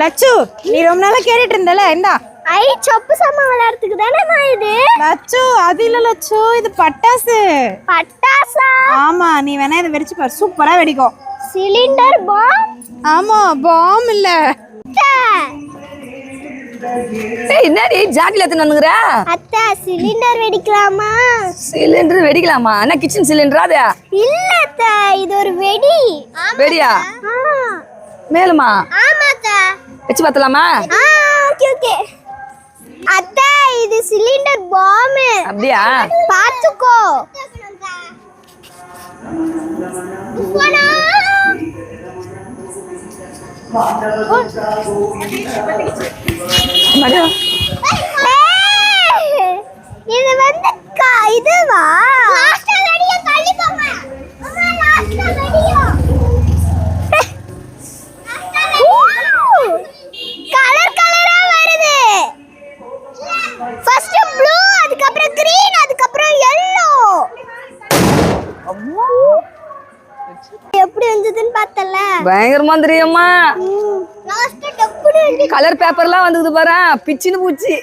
லட்சு நீ ரொம்ப நாளா கேட்டுட்டு இருந்தல இந்தா. ஐ சொப்பு சாமான் விளையாடுறதுக்கு தானேம்மா இது? லட்சு அது இல்ல லட்சு இது பட்டாசு. பட்டாசா? ஆமா நீ வேணா இதை வெடிச்சு பாரு சூப்பரா வெடிக்கும். Cylinder bomb? ஆமா பாம் இல்ல. ஏய் என்னடி ஜாக்கில எடுத்துன்னு வந்துங்கிற அத்தை சிலிண்டர் வெடிக்கலாமா? சிலிண்டர் வெடிக்கலாமா? என்ன கிச்சன் சிலிண்டரா அது? இல்ல அத்தை இது ஒரு வெடி. வெடியா? ஆ மேலுமா? வச்சு பார்த்தலாமா ஆ ஓகே ஓகே அத்தை இது சிலிண்டர் பாம் அப்படியா பாத்துக்கோ மறுபடியும் ஃபர்ஸ்ட் ப்ளூ அதுக்கப்புறம் கிரீன் அதுக்கப்புறம் yellow. எப்படி வந்ததுன்னு பார்த்தல? பயங்கரமா தெரியுமா லாஸ்ட் டப்புனு வந்து கலர் பேப்பர்லாம் வந்துக்குது பாரு பிச்சுன்னு பூச்சி.